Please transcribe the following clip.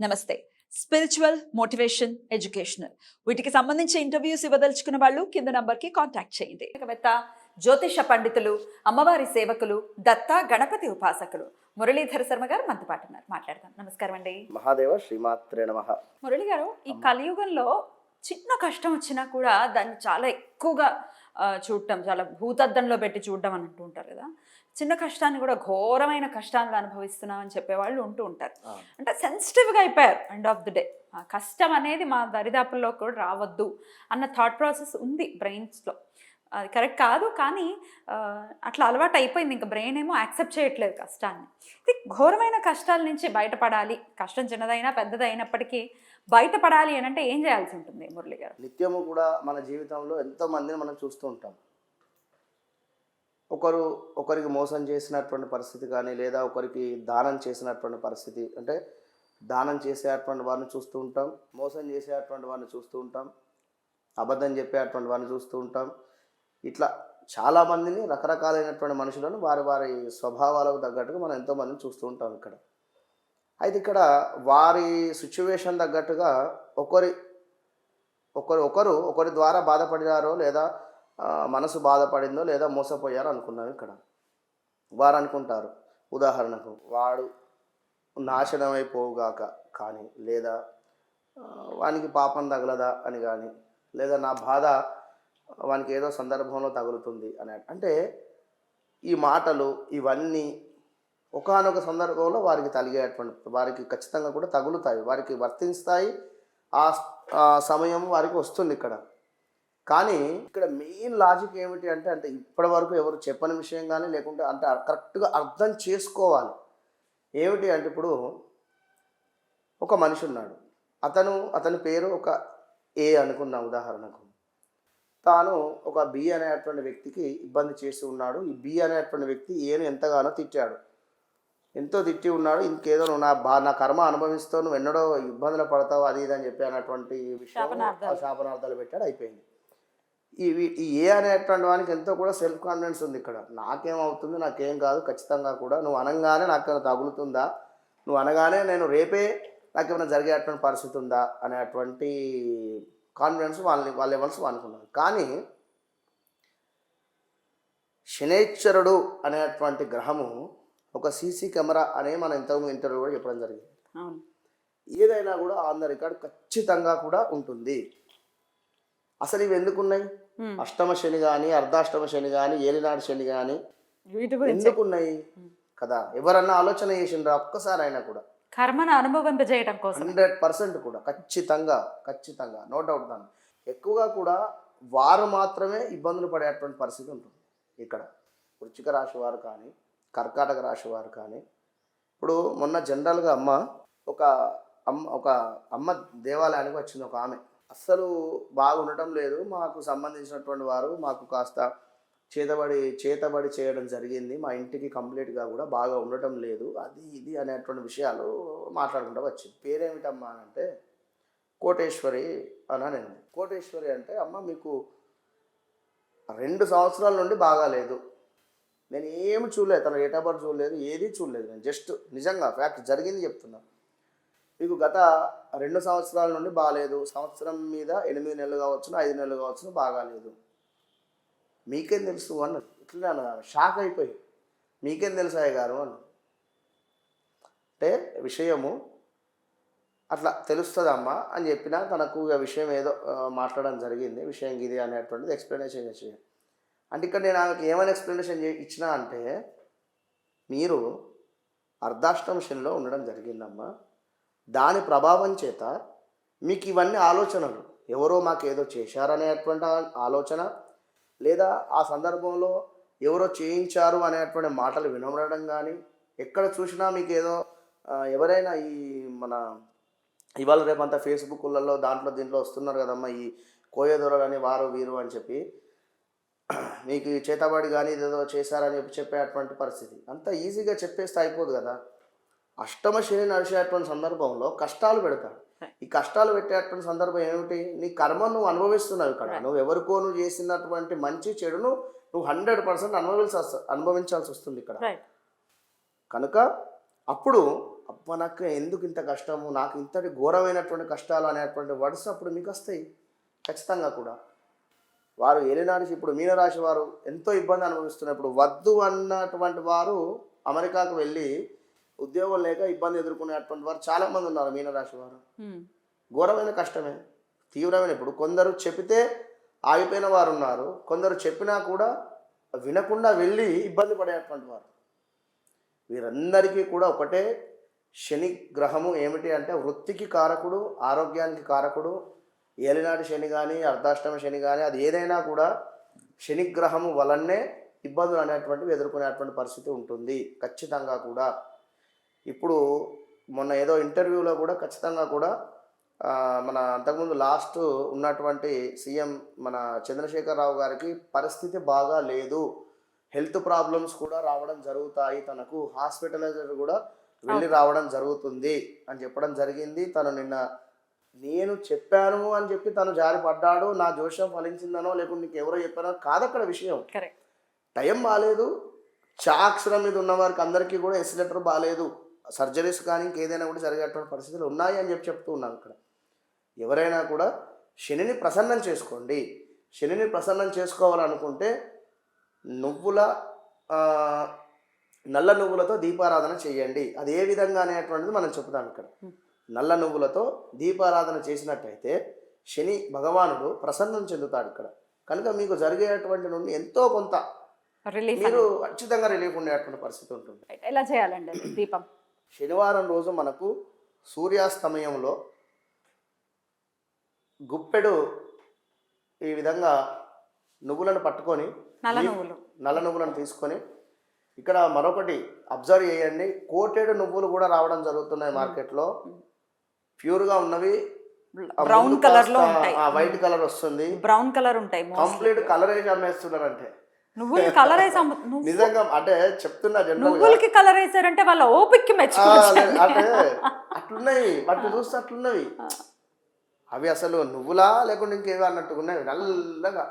నమస్తే. Spiritual motivation educational వీటికి సంబంధించి ఇంటర్వ్యూస్ ఇవ్వదలుచుకున్న వాళ్ళు కింద నంబర్కి కాంటాక్ట్ చేయండి. వేత్త జ్యోతిష పండితులు అమ్మవారి సేవకులు దత్త గణపతి ఉపాసకులు మురళీధర శర్మ గారు మనతో పాటు ఉన్నారు. మాట్లాడదాం. నమస్కారం అండి. మహాదేవ శ్రీమాత్రే నమ. మురళి గారు ఈ కలియుగంలో చిన్న కష్టం వచ్చినా కూడా దాన్ని చాలా ఎక్కువగా చూడటం చాలా భూతద్దంలో పెట్టి చూడడం అని అంటూ ఉంటారు కదా. చిన్న కష్టాన్ని కూడా ఘోరమైన కష్టాన్ని అనుభవిస్తున్నాం అని చెప్పేవాళ్ళు ఉంటూ ఉంటారు. అంటే సెన్సిటివ్గా అయిపోయారు ఎండ్ ఆఫ్ ది డే కష్టం అనేది మా దరిదాపుల్లో కూడా రావద్దు అన్న థాట్ ప్రాసెస్ ఉంది బ్రెయిన్స్లో అది కరెక్ట్ కాదు కానీ అట్లా అలవాటు అయిపోయింది. ఇంకా బ్రెయిన్ ఏమో యాక్సెప్ట్ చేయట్లేదు కష్టాన్ని. ఇది ఘోరమైన కష్టాల నుంచి బయటపడాలి. కష్టం చిన్నదైనా పెద్దదైనప్పటికీ బయటపడాలి అని అంటే ఏం చేయాల్సి ఉంటుంది మురళి గారు? నిత్యము కూడా మన జీవితంలో ఎంతో మందిని మనం చూస్తూ ఉంటాం. ఒకరు ఒకరికి మోసం చేసినటువంటి పరిస్థితి కానీ లేదా ఒకరికి దానం చేసినటువంటి పరిస్థితి అంటే దానం చేసేటువంటి వారిని చూస్తూ ఉంటాం మోసం చేసేటువంటి వారిని చూస్తూ ఉంటాం అబద్ధం చెప్పేటువంటి వారిని చూస్తూ ఉంటాం. ఇట్లా చాలామందిని రకరకాలైనటువంటి మనుషులను వారి వారి స్వభావాలకు తగ్గట్టుగా మనం ఎంతోమందిని చూస్తూ ఉంటాం ఇక్కడ. అయితే ఇక్కడ వారి సిచ్యువేషన్ తగ్గట్టుగా ఒకరి ఒకరు ఒకరు ఒకరి ద్వారా బాధపడినారో లేదా మనసు బాధపడిందో లేదా మోసపోయారో అనుకున్నాం ఇక్కడ. వారు అనుకుంటారు. ఉదాహరణకు వాడు నాశనమైపోవుగాక కానీ లేదా వానికి పాపం తగలదా అని కానీ లేదా నా బాధ వానికి ఏదో సందర్భంలో తగులుతుంది అని అంటే ఈ మాటలు ఇవన్నీ ఒకానొక సందర్భంలో వారికి తలిగేటువంటి వారికి ఖచ్చితంగా కూడా తగులుతాయి వారికి వర్తిస్తాయి. ఆ ఆ సమయం వారికి వస్తుంది ఇక్కడ. కానీ ఇక్కడ మెయిన్ లాజిక్ ఏమిటి అంటే అంటే ఇప్పటి వరకు ఎవరు చెప్పని విషయం కానీ లేకుంటే అంటే కరెక్ట్గా అర్థం చేసుకోవాలి. ఏమిటి అంటే ఇప్పుడు ఒక మనిషి ఉన్నాడు అతను అతని పేరు ఒక ఏ అనుకున్న ఉదాహరణకు. తాను ఒక బి అనేటువంటి వ్యక్తికి ఇబ్బంది చేసి ఉన్నాడు. ఈ బి అనేటువంటి వ్యక్తి ఏను ఎంతగానో తిట్టాడు. ఎంతో తిట్టి ఉన్నాడు ఇంకేదో నువ్వు నా బా నా కర్మ అనుభవిస్తావు నువ్వు ఎన్నడో ఇబ్బందులు పడతావు అది ఇది అని చెప్పి అన్నటువంటి విషయం శాపనార్థాలు. పెట్టాడు అయిపోయింది. ఈ ఏ అనేటువంటి వానికి ఎంతో కూడా సెల్ఫ్ కాన్ఫిడెన్స్ ఉంది ఇక్కడ. నాకేమవుతుంది నాకేం కాదు ఖచ్చితంగా కూడా. నువ్వు అనగానే నాకేమైనా తగులుతుందా? నువ్వు అనగానే నేను రేపే నాకేమైనా జరిగేటువంటి పరిస్థితి ఉందా? అనేటువంటి కాన్ఫిడెన్స్ వాళ్ళని వాళ్ళ లెవెల్స్ అనుకున్నారు కానీ శనేశ్వరుడు అనేటువంటి గ్రహము ఒక సీసీ కెమెరా అనే మనం ఇంతకుముందు ఇంటర్వ్యూ కూడా చెప్పడం జరిగింది. ఏదైనా కూడా ఆన్ ద రికార్డ్ ఖచ్చితంగా కూడా ఉంటుంది. అసలు ఇవి ఎందుకు ఉన్నాయి Hmm. అష్టమ శని కానీ అర్ధాష్టమ శని కానీ ఏలినాడు శని కానీ వీటి గురించి ఎందుకు ఉన్నాయి కదా ఎవరన్నా ఆలోచన చేసిండ్రా? ఒక్కసారి అయినా కూడా. కర్మను అనుభవింపజేయడం కోసం. హండ్రెడ్ పర్సెంట్ కూడా. ఖచ్చితంగా ఖచ్చితంగా నో డౌట్ దాన్ని. ఎక్కువగా కూడా వారు మాత్రమే ఇబ్బందులు పడేటువంటి పరిస్థితి ఉంటుంది. ఇక్కడ వృచ్చిక రాశి వారు కానీ కర్కాటక రాశి వారు కానీ. ఇప్పుడు మొన్న జనరల్గా అమ్మ ఒక అమ్మ ఒక అమ్మ దేవాలయానికి వచ్చింది ఒక ఆమె. అస్సలు బాగుండటం లేదు. మాకు సంబంధించినటువంటి వారు మాకు కాస్త చేతబడి చేతబడి చేయడం జరిగింది. మా ఇంటికి కంప్లీట్గా కూడా బాగా ఉండటం లేదు. అది ఇది అనేటువంటి విషయాలు మాట్లాడుకుంటూ వచ్చింది. పేరేమిటమ్మా అని అంటే కోటేశ్వరి అని నేను కోటేశ్వరి అంటే అమ్మ మీకు రెండు సంవత్సరాల నుండి బాగాలేదు. నేను ఏమి చూడలేదు తన డేట్ ఆఫ్ బర్త్ చూడలేదు ఏది చూడలేదు నేను. జస్ట్ నిజంగా ఫ్యాక్ట్ జరిగింది చెప్తున్నా. మీకు గత రెండు సంవత్సరాల నుండి బాగాలేదు. సంవత్సరం మీద ఎనిమిది నెలలు కావచ్చు ఐదు నెలలు కావచ్చు బాగాలేదు. మీకేం తెలుసు అన్న ఇట్లా షాక్ అయిపోయి. మీకేం తెలుసు గారు అని అంటే విషయము అట్లా తెలుస్తుందమ్మా అని చెప్పినా తనకు ఇక విషయం ఏదో మాట్లాడడం జరిగింది. విషయం ఇది అనేటువంటిది ఎక్స్ప్లెనేషన్ చేసి. అంటే ఇక్కడ నేను ఆమెకు ఏమైనా ఎక్స్ప్లెనేషన్ ఇచ్చినా అంటే మీరు అర్ధాష్టమ శనిలో ఉండడం జరిగిందమ్మా. దాని ప్రభావం చేత మీకు ఇవన్నీ ఆలోచనలు. ఎవరో మాకు ఏదో చేశారనేటువంటి ఆలోచన లేదా ఆ సందర్భంలో ఎవరో చేయించారు అనేటువంటి మాటలు వినబడడం కానీ ఎక్కడ చూసినా మీకు ఏదో ఎవరైనా ఈ మన ఇవాళ రేపంతా ఫేస్బుక్లలో దాంట్లో దీంట్లో వస్తున్నారు కదమ్మా ఈ కోయదొరలని వారు వీరు అని చెప్పి మీకు చేతబడి కానీ ఇదేదో చేశారని చెప్పి చెప్పేటువంటి పరిస్థితి. అంత ఈజీగా చెప్పేస్తే అయిపోదు కదా. అష్టమ శని నడిచేటువంటి సందర్భంలో కష్టాలు పెడతాడు ఈ కష్టాలు పెట్టేటువంటి సందర్భం ఏమిటి? నీ కర్మ నువ్వు అనుభవిస్తున్నావు ఇక్కడ. నువ్వు ఎవరికో నువ్వు చేసినటువంటి మంచి చెడును నువ్వు హండ్రెడ్ పర్సెంట్ అనుభవించాల్సి అనుభవించాల్సి వస్తుంది ఇక్కడ. కనుక అప్పుడు అబ్బా నాకు ఎందుకు ఇంత కష్టము? నాకు ఇంతటి ఘోరమైనటువంటి కష్టాలు అనేటువంటి వర్డ్స్ అప్పుడు మీకు వస్తాయి. ఖచ్చితంగా కూడా. వారు ఏలినాడిసి ఇప్పుడు మీనరాశి వారు ఎంతో ఇబ్బంది అనుభవిస్తున్నప్పుడు వద్దు అన్నటువంటి వారు అమెరికాకు వెళ్ళి ఉద్యోగం లేక ఇబ్బంది ఎదుర్కొనేటువంటి వారు చాలామంది ఉన్నారు మీనరాశి వారు. ఘోరమైన కష్టమే తీవ్రమైన. ఇప్పుడు కొందరు చెబితే ఆగిపోయిన వారు ఉన్నారు. కొందరు చెప్పినా కూడా వినకుండా వెళ్ళి ఇబ్బంది పడేటువంటి వారు. వీరందరికీ కూడా ఒకటే శని గ్రహము ఏమిటి అంటే వృత్తికి కారకుడు ఆరోగ్యానికి కారకుడు ఏలినాటి శని కానీ అర్ధాష్టమ శని కానీ అది ఏదైనా కూడా శని గ్రహము వలనే ఇబ్బందులు అనేటువంటివి ఎదుర్కొనేటువంటి పరిస్థితి ఉంటుంది. ఖచ్చితంగా కూడా. ఇప్పుడు మొన్న ఏదో ఇంటర్వ్యూలో కూడా ఖచ్చితంగా కూడా మన అంతకుముందు లాస్ట్ ఉన్నటువంటి సీఎం మన చంద్రశేఖరరావు గారికి పరిస్థితి బాగా లేదు. హెల్త్ ప్రాబ్లమ్స్ కూడా రావడం జరుగుతాయి. తనకు హాస్పిటలైజర్ కూడా వెళ్ళి రావడం జరుగుతుంది అని చెప్పడం జరిగింది. తను నిన్న నేను చెప్పాను అని చెప్పి తను జారి పడ్డాడు నా జోషం ఫలించిందనో లేకుంటే నీకు ఎవరో చెప్పానో కాదక్కడ విషయం. కరెక్ట్. టైం బాగాలేదు చాక్షరం మీద ఉన్న వారికి అందరికీ కూడా ఎస్ లెటర్ బాగాలేదు సర్జరీస్ కానీ ఇంకేదైనా కూడా జరిగేటువంటి పరిస్థితులు ఉన్నాయి అని చెప్పి చెప్తూ ఉన్నాను ఇక్కడ. ఎవరైనా కూడా శనిని ప్రసన్నం చేసుకోండి. శనిని ప్రసన్నం చేసుకోవాలనుకుంటే నువ్వుల నల్ల నువ్వులతో దీపారాధన చేయండి. అది ఏ విధంగా అనేటువంటిది మనం చెప్తాం ఇక్కడ. నల్ల నువ్వులతో దీపారాధన చేసినట్టయితే శని భగవానుడు ప్రసన్నం చెందుతాడు ఇక్కడ. కనుక మీకు జరిగేటువంటి నుండి ఎంతో కొంత రిలీఫ్ మీరు ఖచ్చితంగా రిలీఫ్ ఉండేటువంటి పరిస్థితి ఉంటుంది. ఎలా చేయాలండి దీపం. శనివారం రోజు మనకు సూర్యాస్తమయంలో గుప్పెడు ఈ విధంగా నువ్వులను పట్టుకొని నల్ల నువ్వులు. నల్ల నువ్వులను తీసుకొని ఇక్కడ మరొకటి అబ్జర్వ్ చేయండి. కోటెడు నువ్వులు కూడా రావడం జరుగుతున్నాయి మార్కెట్లో. ప్యూర్గా ఉన్నవి బ్రౌన్ కలర్లో ఉంటాయి. ఆ వైట్ కలర్ వస్తుంది. బ్రౌన్ కలర్ ఉంటాయి. కంప్లీట్ కలర్ వేసి అమ్మేస్తున్నారు అంటే నువ్వులు కలర్ వేసి నిజంగా అంటే చెప్తున్నా నువ్వులకి కలర్ వేసారంటే వాళ్ళ ఓపిక్కి మెచ్చుకోవచ్చు. అంటే అట్లున్నాయి వాటిని చూస్తే అట్లున్నవి. అవి అసలు నువ్వులా లేకుంటే ఇంకేవి అన్నట్టుగా ఉన్నవి నల్లగా.